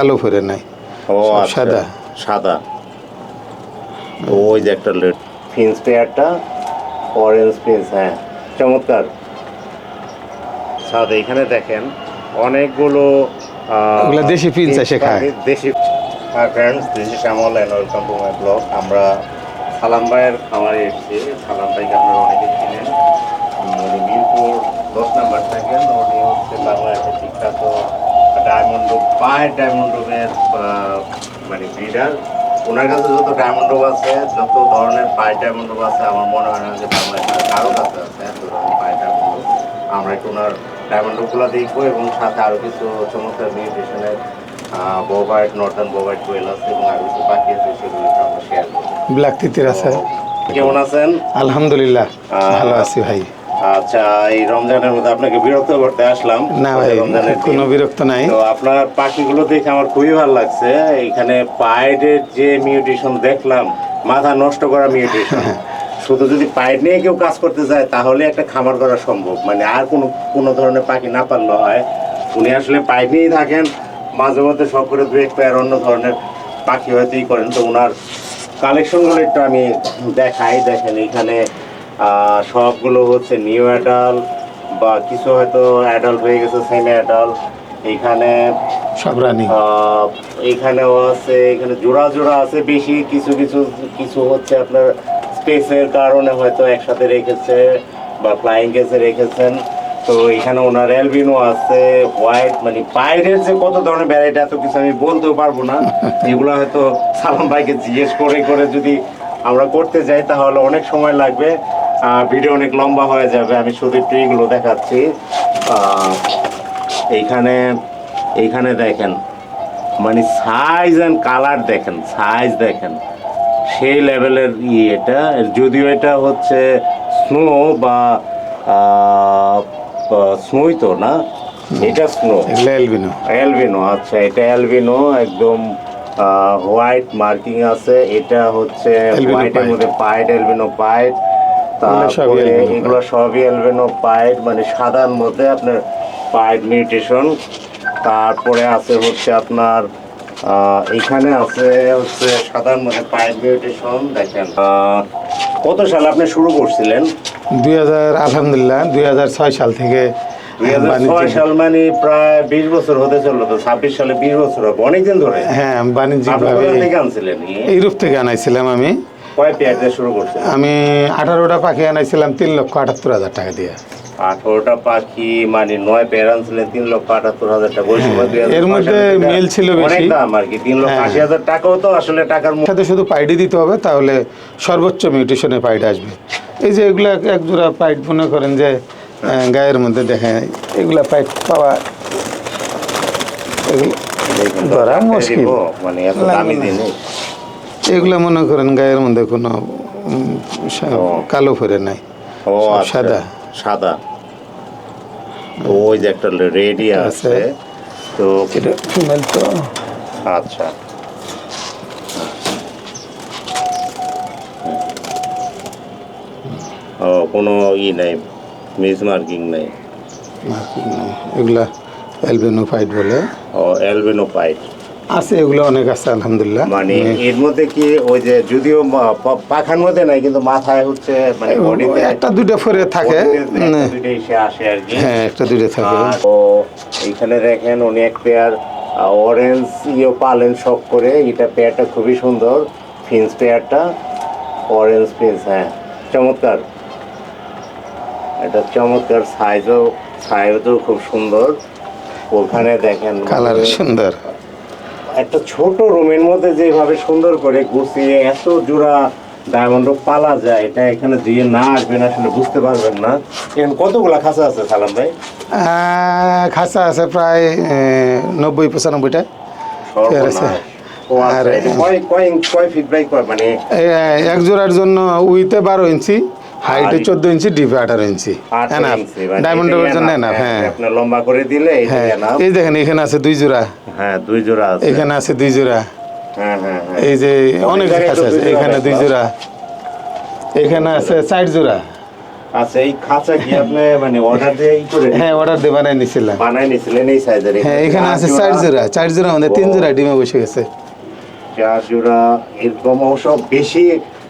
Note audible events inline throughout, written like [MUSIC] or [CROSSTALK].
কালো ফেরে নাই। ও আচ্ছা, সাদা। সাদা। ওই যে একটা লেট ফিন্স পেয়ারটা অরেঞ্জ ফিন্স হ্যাঁ চমৎকার। সাদা এখানে দেখেন অনেকগুলো দেশি finch এসে খায়। দেশি friends this is Shyamal and welcome to my blog আমরা সালাম ভাইয়ের খামারে এসেছি। সালাম ভাইকে আপনারা অনেকে চিনেন। মিরপুর দশ নাম্বার থাকেন। উনি হচ্ছে বাংলা একটা বিখ্যাত ডায়মন্ড পায়ের ডায়মন্ড মানে ব্রিডার ওনার কাছে যত ডায়মন্ড আছে যত ধরনের পায়ের ডায়মন্ড আছে আমার মনে হয় না যে বাংলাদেশের কারও কাছে আছে এত ধরনের পায়ের ডায়মন্ড আমরা একটু ওনার ডায়মন্ড রুমগুলো দেখব এবং সাথে আরও কিছু চমৎকার মিউটেশনের বোবাইট নর্দার্ন বোভাইট কোয়েল আছে এবং আরও কিছু বাকি আছে সেগুলো আমরা শেয়ার করব। ব্ল্যাক তিতির আছে। কেমন আছেন? আলহামদুলিল্লাহ ভালো আছি ভাই। আচ্ছা এই রমজানের মধ্যে আপনাকে বিরক্ত করতে আসলাম। না ভাই রমজানের কোনো বিরক্ত নাই। তো আপনার পাখিগুলো দেখে আমার খুবই ভালো লাগছে। এখানে পায়ের যে মিউটেশন দেখলাম মাথা নষ্ট করা মিউটেশন শুধু যদি পায়ের নিয়ে কেউ কাজ করতে যায় তাহলে একটা খামার করা সম্ভব। মানে আর কোনো কোনো ধরনের পাখি না পারলে হয়। উনি আসলে পায়ের নিয়েই থাকেন। মাঝে মধ্যে সব করে দু এক পেয়ার অন্য ধরনের পাখি হয়তো ই করেন। তো ওনার কালেকশনগুলো একটু আমি দেখাই। দেখেন এখানে সবগুলো হচ্ছে নিউ অ্যাডাল বা কিছু হয়তো অ্যাডাল্ট হয়ে গেছে সেমি অ্যাডাল্ট এখানে সব রানি এখানেও আছে এখানে জোড়া জোড়া আছে বেশি কিছু কিছু কিছু হচ্ছে আপনার স্পেসের কারণে হয়তো একসাথে রেখেছে বা ফ্লাইং কেসে রেখেছেন। তো এখানে ওনার অ্যালবিনো আছে হোয়াইট মানে বাইরের যে কত ধরনের ভ্যারাইটি এত কিছু আমি বলতেও পারব না। [LAUGHS] এগুলো হয়তো সালাম ভাইকে জিজ্ঞেস করে করে যদি আমরা করতে যাই তাহলে অনেক সময় লাগবে। ভিডিও অনেক লম্বা হয়ে যাবে আমি শুধু এইগুলো দেখাচ্ছি। এইখানে এইখানে দেখেন মানে সাইজ অ্যান্ড কালার দেখেন সাইজ দেখেন। সেই লেভেলের ই এটা যদিও এটা হচ্ছে স্নো বা স্নোই তো না এটা স্নো এলবিনো অ্যালবিনো আচ্ছা এটা অ্যালবিনো একদম হোয়াইট মার্কিং আছে এটা হচ্ছে হোয়াইটের মধ্যে পাইট অ্যালবিনো পাইট এগুলো সবই মানে সাদার মধ্যে আপনার মিউটেশন তারপরে আছে হচ্ছে আপনার এখানে আছে হচ্ছে সাদার মধ্যে পাইট মিউটেশন দেখেন। কত সালে আপনি শুরু করছিলেন? দুই হাজার আলহামদুলিল্লাহ দুই হাজার ছয় সাল থেকে সাল মানে প্রায় বিশ বছর হতে চলল তো ছাব্বিশ সালে বিশ বছর হবে অনেকদিন ধরে। হ্যাঁ আনছিলেন? ইউরোপ থেকে আনাইছিলাম আমি। কয় পেয়ার দিয়ে শুরু করছেন আমি আঠারোটা পাখি আনাইছিলাম তিন লক্ষ আটাত্তর হাজার টাকা দিয়ে আঠারোটা পাখি মানে নয় পেয়ার আনছিলেন তিন লক্ষ আটাত্তর হাজার টাকা ওই সময় এর মধ্যে মেল ছিল বেশি। দাম আর কি তিন লক্ষ হ্যাঁ। আশি হাজার টাকাও তো আসলে টাকার। সাথে শুধু পাইডি দিতে হবে তাহলে সর্বোচ্চ মিউটেশনে পাইড আসবে এই যে এগুলা এক জোড়া পাইট মনে করেন যে গায়ের মধ্যে দেখেন এগুলা পাইট পাওয়া এগুলো ধরা মুশকিল। মানে এত দামি জিনিস এগুলা মনে করেন গায়ের মধ্যে কোনো। কালো ফেরে নাই। ও আচ্ছা, সাদা। সাদা। ওই যে একটা রেডি আছে। তো এটা ফিমেল তো। আচ্ছা। ও কোনো ই নাই মিস মার্কিং নাই। marking নাই। এগুলা অ্যালবিনো ফাইট বলে। ও অ্যালবিনো পাইট আছে এগুলো অনেক আছে আলহামদুলিল্লাহ। মানে এর মধ্যে কি ওই যে যদিও পাখার মধ্যে নাই কিন্তু মাথায় হচ্ছে মানে বডিতে একটা দুইটা ফরে থাকে। উম, এসে আসে আর কি। হ্যাঁ একটা দুইটা থাকে। ও এইখানে দেখেন উনি এক পেয়ার অরেঞ্জ ইয়ে পালেন শখ করে। এটা পেয়ারটা খুবই সুন্দর ফিন্স পেয়ারটা অরেঞ্জ ফিন্স হ্যাঁ। চমৎকার। এটা চমৎকার সাইজও সাইজও খুব সুন্দর। ওখানে দেখেন কালার মানে সুন্দর। একটা ছোট রুমের মধ্যে যেভাবে সুন্দর করে গুছিয়ে এত জোড়া ডায়মন্ড পালা যায় এটা এখানে দিয়ে না আসবেন আসলে বুঝতে পারবেন না। এখানে কতগুলা খাঁচা আছে সালাম ভাই? খাঁচা আছে প্রায় নব্বই পঁচানব্বইটা। আচ্ছা, আর- কয় কয় কয় ফিট বাই মানে? এক জোড়ার জন্য উইতে বারো ইঞ্চি। হাইটে আর- চোদ্দ ইঞ্চি ডিপে আঠারো ইঞ্চি। আঠারো ইঞ্চি, মানে জন্য না হ্যাঁ। আপনার লম্বা করে দিলে এটাই হ্যাঁ। enough। এই দেখেন এখানে আছে দুই জোড়া। হ্যাঁ দুই জোড়া আছে। এখানে আছে দুই জোড়া। হ্যাঁ হ্যাঁ হ্যাঁ। এই যে অনেক আছে এখানে দুই জোড়া। এখানে আছে চার জোড়া। আচ্ছা এই খাঁচা কি আপনি মানে অর্ডার দিয়ে ই করে হ্যাঁ অর্ডার দিয়ে বানাই নিছিলাম। বানাই নিছিলেন এই সাইজের হ্যাঁ এখানে আছে চার জোড়া। চার জোড়া আমাদের তিন জোড়া ডিমে বসে গেছে। চার জোড়া এরকম অবশ্য বেশি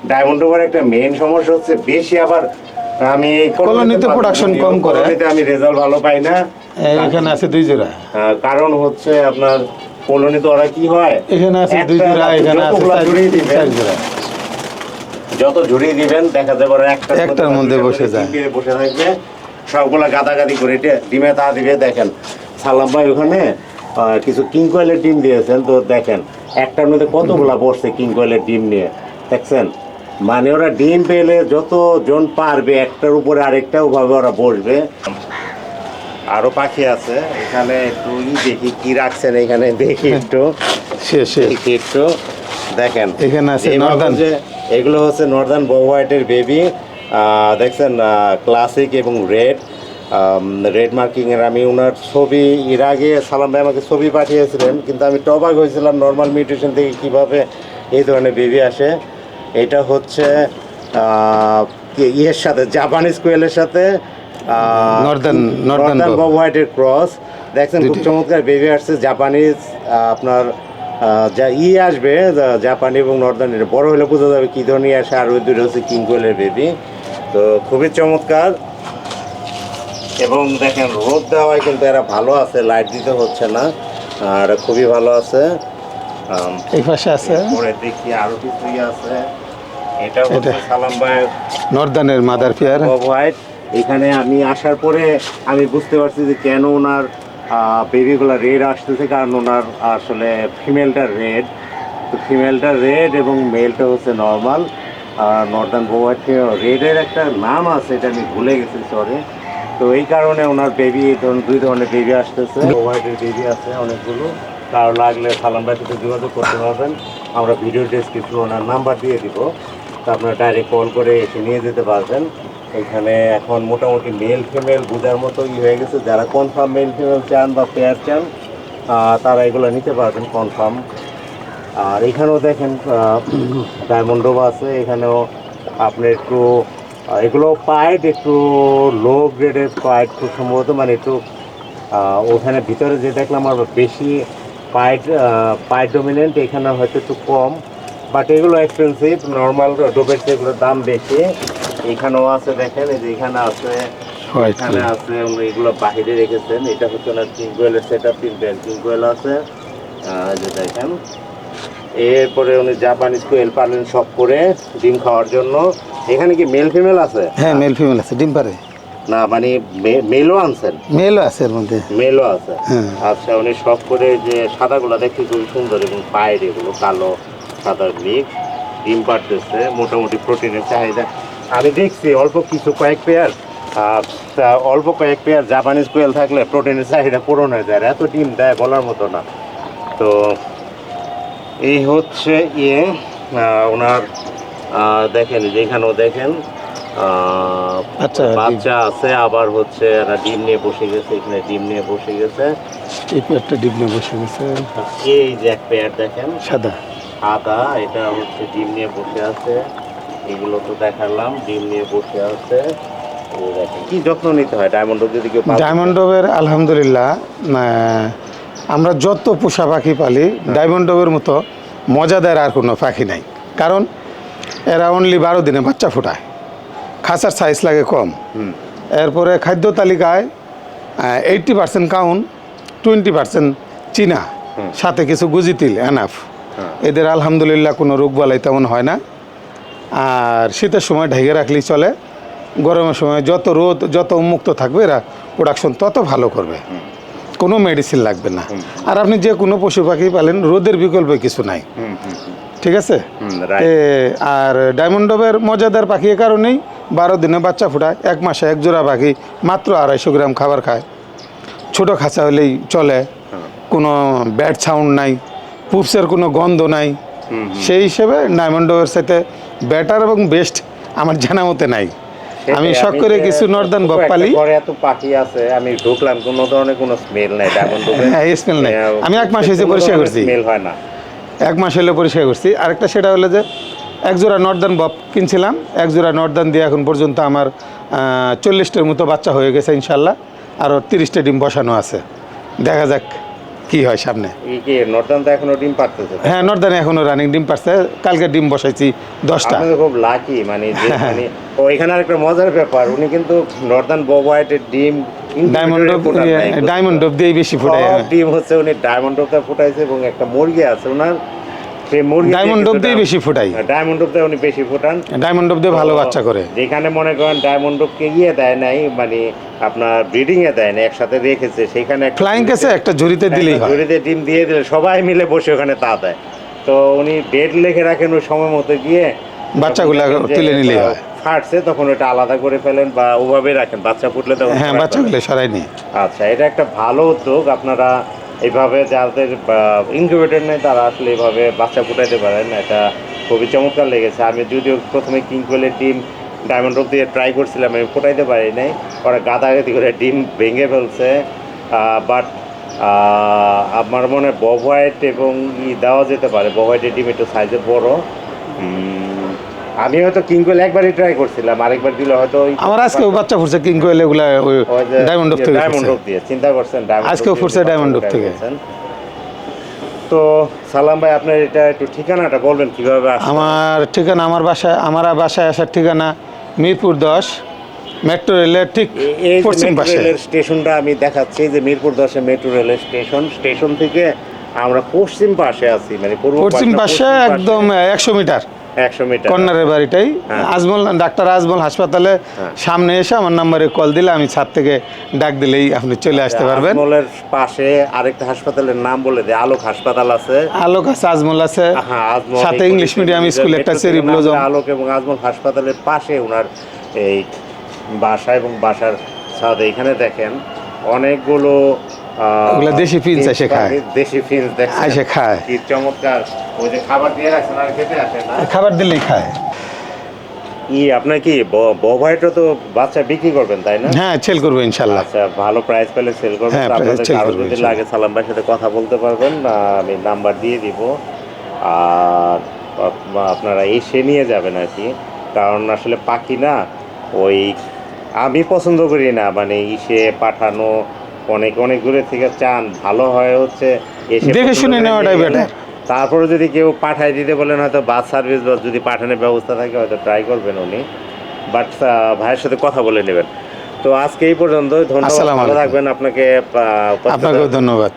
ডায়মন্ড ওভার একটা মেইন সমস্যা হচ্ছে বেশি আবার আমি কলোনিতে production কম করে। কলোনিতে আমি রেজাল্ট ভালো পাই না। এখানে আছে দুই জোড়া। কারণ হচ্ছে আপনার কলোনিতে ওরা কি হয়? এখানে আছে দুই জোড়া এখানে আছে চার- জোড়া। যত ঝুড়িয়ে দিবেন দেখা যাবে ওরা একটা একটার মধ্যে বসে যায়। বসে থাকবে। সবগুলা গাদাগাদি করে এটা ডিমে তা দিবে দেখেন। সালাম ভাই ওখানে কিছু কিং কয়েলের ডিম দিয়েছেন তো দেখেন একটার মধ্যে কতগুলা বসছে কিং কয়েলের ডিম নিয়ে দেখছেন? মানে ওরা ডিম পেলে যতজন পারবে একটার উপরে আরেকটা ওভাবে ওরা বসবে। আরও পাখি আছে এখানে একটু দেখি কি রাখছেন এখানে দেখি একটু। শেষ একটু দেখেন। এখানে আছে। হচ্ছে এগুলো হচ্ছে নর্দার্ন বউ হোয়াইটের বেবি। দেখছেন ক্লাসিক এবং রেড। রেড মার্কিং এর আমি ওনার ছবি এর আগে সালাম ভাই আমাকে ছবি পাঠিয়েছিলেন কিন্তু আমি টবাক হয়েছিলাম নর্মাল মিউটেশন থেকে কীভাবে এই ধরনের বেবি আসে। এটা হচ্ছে ইয়ের সাথে জাপানিজ কোয়েলের সাথে নর্দার্ন বব হোয়াইটের ক্রস দেখছেন খুব চমৎকার বেবি আসছে জাপানিজ আপনার যা ই আসবে জাপানি এবং নর্দার্ন বড় হলে বোঝা যাবে কি ধরনের আসে আর ওই দুটো হচ্ছে কিং কোয়েলের বেবি তো খুবই চমৎকার। এবং দেখেন রোদ দেওয়ায় কিন্তু এরা ভালো আছে লাইট দিতে হচ্ছে না আর খুবই ভালো আছে। এই পাশে আছে। পরে দেখি আরও কিছুই আছে। এটা হচ্ছে সালাম ভাইয়ের নর্দানের মাদার পেয়ার। হোয়াইট এখানে আমি আসার পরে আমি বুঝতে পারছি যে কেন ওনার বেবিগুলো রেড আসতেছে কারণ ওনার আসলে ফিমেলটা রেড তো ফিমেলটা রেড এবং মেলটা হচ্ছে নর্মাল নর্দার্ন হোয়াইট রেডের একটা নাম আছে এটা আমি ভুলে গেছি সরি তো এই কারণে ওনার বেবি দুই ধরনের বেবি আসতেছে। হোয়াইটের বেবি আছে অনেকগুলো। কারও লাগলে সালাম ভাইয়ের সাথে যোগাযোগ করতে পারবেন। আমরা ভিডিও ডেসক্রিপশন ওনার নাম্বার দিয়ে দিব। তা আপনারা ডাইরেক্ট কল করে এসে নিয়ে যেতে পারবেন। এখানে এখন মোটামুটি মেল ফিমেল বোঝার মতো ই হয়ে গেছে। যারা কনফার্ম মেল ফিমেল চান বা পেয়ার চান তারা এগুলো নিতে পারবেন কনফার্ম আর এখানেও দেখেন ডায়মন্ডোভ আছে। এখানেও আপনি একটু এগুলো পাইট একটু লো গ্রেডের পাইট খুব সম্ভবত মানে একটু ওখানে ভিতরে যে দেখলাম আর বেশি পাইট পাইট ডমিনেন্ট এখানে হয়তো একটু কম বাট এগুলো এক্সপেন্সিভ নর্মাল ডোবের এগুলোর দাম বেশি। এখানেও আছে দেখেন এই যে এখানে আছে এখানে আছে উনি এগুলো বাহিরে রেখেছেন। এটা হচ্ছে ওনার কিংকোয়েলের সেট আপ তিনটেন কিংকোয়েল আছে। যে দেখেন। এরপরে উনি জাপানিজ কোয়েল পালেন সব করে ডিম খাওয়ার জন্য। এখানে কি মেল ফিমেল আছে? হ্যাঁ মেল ফিমেল আছে ডিম পারে। না মানে মেলও আনছেন। মেলও আছে এর মধ্যে। মেলও আছে। হ্যাঁ। আচ্ছা উনি সব করে যে সাদাগুলো দেখতে খুবই সুন্দর এবং পায়ের এগুলো কালো সাদার মিক্স ডিম পাড়তেছে মোটামুটি প্রোটিনের চাহিদা। আমি দেখছি অল্প কিছু কয়েক পেয়ার তা- অল্প কয়েক পেয়ার জাপানিজ কোয়েল থাকলে প্রোটিনের চাহিদা পূরণ হয়ে যায় এত ডিম দেয় বলার মতো না। তো এই হচ্ছে ইয়ে ওনার দেখেন যেখানেও দেখেন আচ্ছা। বাচ্চা আছে আবার হচ্ছে এরা ডিম নিয়ে বসে গেছে এখানে ডিম নিয়ে বসে গেছে। এই পেয়ারটা ডিম নিয়ে বসে গেছে। এই যে এক পেয়ার দেখেন। সাদা। সাদা এটা হচ্ছে ডিম নিয়ে বসে আছে। এগুলো তো দেখালাম ডিম নিয়ে বসে আছে। কি যত্ন নিতে হয়? ডায়মন্ড যদি কেউ ডায়মন্ড ডোবের আলহামদুলিল্লাহ আমরা যত পোষা পাখি পালি ডায়মন্ড ডোবের মতো মজাদার আর কোনো পাখি নাই। কারণ এরা অনলি বারো দিনে বাচ্চা ফোটায়। খাঁচার সাইজ লাগে কম। এরপরে খাদ্য তালিকায় এইটটি পার্সেন্ট কাউন টোয়েন্টি পার্সেন্ট চীনা সাথে কিছু গুজিতিল এনাফ হ্যাঁ। এদের আলহামদুলিল্লাহ কোনো রোগ বালাই তেমন হয় না। আর শীতের সময় ঢেকে রাখলেই চলে। গরমের সময় যত রোদ যত উন্মুক্ত থাকবে এরা প্রোডাকশন তত ভালো করবে। কোনো মেডিসিন লাগবে না। আর আপনি যে কোনো পশু পাখি পালেন রোদের বিকল্প কিছু নাই। ঠিক আছে? এ, আর ডায়মন্ড ডবের মজাদার পাখি এ কারণেই বারো দিনে বাচ্চা ফোটায় এক মাসে এক জোড়া পাখি মাত্র আড়াইশো গ্রাম খাবার খায়। ছোট খাঁচা হলেই চলে কোনো ব্যাড সাউন্ড নাই পুপসের কোনো গন্ধ নাই। সেই হিসেবে ডায়মন্ড ডবের সাথে ব্যাটার এবং বেস্ট আমার জানা মতে নাই। আমি শখ করে কিছু নর্দান ছোট বক একটা পালি ঘরে এত পাখি আছে আমি ঢুকলাম কোনো ধরনের কোনো স্মেল নাই ডায়মন্ড হ্যাঁ স্মেল নাই। আমি এক মাস হয়েছে পরিষ্কার করছি। স্মেল হয় না। এক মাস হলে পরিষ্কার করছি। আরেকটা সেটা হলো যে এক জোড়া নর্দার্ন বব কিনছিলাম। এক জোড়া নর্দার্ন দিয়ে এখন পর্যন্ত আমার চল্লিশটার মতো বাচ্চা হয়ে গেছে ইনশাল্লাহ আরও তিরিশটা ডিম বসানো আছে। দেখা যাক কি হয় সামনে। নর্দান তো এখনও ডিম পারতেছে হ্যাঁ নর্দার্ন এখনও রানিং ডিম পারছে কালকে ডিম বসাইছি দশটা। খুব লাকি মানে [LAUGHS] মানে ও এখানে আরেকটা মজার ব্যাপার উনি কিন্তু নর্দান বব হোয়াইটের ডিম ডায়মন্ড দিয়েই বেশি ফুটাই সব ডিম হচ্ছে উনি ডায়মন্ড ফুটাইছে এবং একটা মুরগি আছে ওনার সেই মুরগি ডায়মন্ড দিয়ে বেশি ফুটাই। ডায়মন্ড উনি বেশি ফুটান। ডায়মন্ড দিয়ে ভালো বাচ্চা করে। যেখানে মনে করেন ডায়মন্ড গিয়ে দেয় নাই মানে আপনার ব্রিডিং এ দেয় না একসাথে রেখেছে সেখানে ফ্লাইং কেসে একটা ঝুড়িতে দিলেই হয়। ঝুড়িতে ডিম দিয়ে দিলে সবাই মিলে বসে ওখানে তা দেয়। তো উনি ডেট লিখে রাখেন ওই সময় মতো গিয়ে বাচ্চাগুলো তুলে নিলেই হয়। ফাটছে তখন ওটা আলাদা করে ফেলেন বা ওভাবে রাখেন। বাচ্চা ফুটলে তখন হ্যাঁ ছাড়া বাচ্চাগুলো সরাই নি আচ্ছা এটা একটা ভালো উদ্যোগ। আপনারা এইভাবে যাদের ইনকিউবেটর নেই তারা আসলে এইভাবে বাচ্চা ফুটাইতে পারেন। এটা খুবই চমৎকার লেগেছে। আমি যদিও প্রথমে কিংকোয়েলের ডিম ডায়মন্ড রোড দিয়ে ট্রাই করছিলাম আমি ফুটাইতে পারি নাই। ওরা গাদাগাদি করে ডিম ভেঙে ফেলছে। বাট আমার মনে হয় বব হোয়াইট এবং ই দেওয়া যেতে পারে। বব হোয়াইটের ডিম একটু সাইজে বড়। আমি হয়তো কিংকোয়েল একবারই ট্রাই করছিলাম আরেকবার দিলে হয়তো আমার আজকেও বাচ্চা ফুটছে কিং কোয়েল এগুলা ডায়মন্ড থেকে ডায়মন্ড দিয়ে চিন্তা করছেন ডব ফুটছে ডায়মন্ড থেকে। তো সালাম ভাই আপনার এটা একটু ঠিকানাটা বলবেন কীভাবে আমার ঠিকানা আমার বাসায় আমার বাসায় আসার ঠিকানা মিরপুর দশ মেট্রো রেলের ঠিক পশ্চিম পাশে। রেলের স্টেশনটা আমি দেখাচ্ছি যে মিরপুর দশে মেট্রো রেলের স্টেশন স্টেশন থেকে আমরা পশ্চিম পাশে আছি মানে পূর্ব পশ্চিম পাশে। একদম একশো মিটার। কর্নারের বাড়িটাই। হ্যাঁ। আজমল ডাক্তার আজমল হাসপাতালে হ্যাঁ। সামনে এসে আমার নাম্বারে কল দিলে আমি ছাদ থেকে ডাক দিলেই আপনি চলে আসতে পারবেন। আজমলের পাশে আরেকটা হাসপাতালের নাম বলে দেয় আলোক হাসপাতাল আছে। আলোক আছে আজমল আছে। হ্যাঁ, সাথে ইংলিশ মিডিয়াম স্কুল একটা চেরি ব্লজম আলোক এবং আজমল হাসপাতালের পাশে ওনার এই বাসা এবং বাসার ছাদ। এখানে দেখেন অনেকগুলো ওগুলা দেশি ফিঞ্চ এসে খায়। দেশি ফিন্স এসে খায়। কি চমৎকার। ওই যে খাবার দিয়ে রাখছেন আর খেতে আসে না? খাবার দিলেই খায়। ই আপনার কি বভাইটও তো বাচ্চা বিক্রি করবেন তাই না? হ্যাঁ ছেল করব ইনশাল্লাহ। আচ্ছা ভালো প্রাইস পেলে সেল করবেন। হ্যাঁ, আপনাদের কারও যদি লাগে সালাম ভাইয়ের সাথে কথা বলতে পারবেন। আমি নাম্বার দিয়ে দিব। আর আপনারা এসে নিয়ে যাবেন আর কি। কারণ আসলে পাখি না ওই আমি পছন্দ করি না। মানে ইসে পাঠানো অনেক অনেক দূরে থেকে চান ভালো হয় হচ্ছে এসে দেখে শুনে নেওয়াটাই বেটার তারপরে যদি কেউ পাঠায় দিতে বলেন হয়তো বাস সার্ভিস বা যদি পাঠানোর ব্যবস্থা থাকে হয়তো ট্রাই করবেন উনি। বাট ভাইয়ের সাথে কথা বলে নেবেন। তো আজকে এই পর্যন্ত ধন্যবাদ ভালো থাকবেন। আপনাকে আপনাকেও ধন্যবাদ।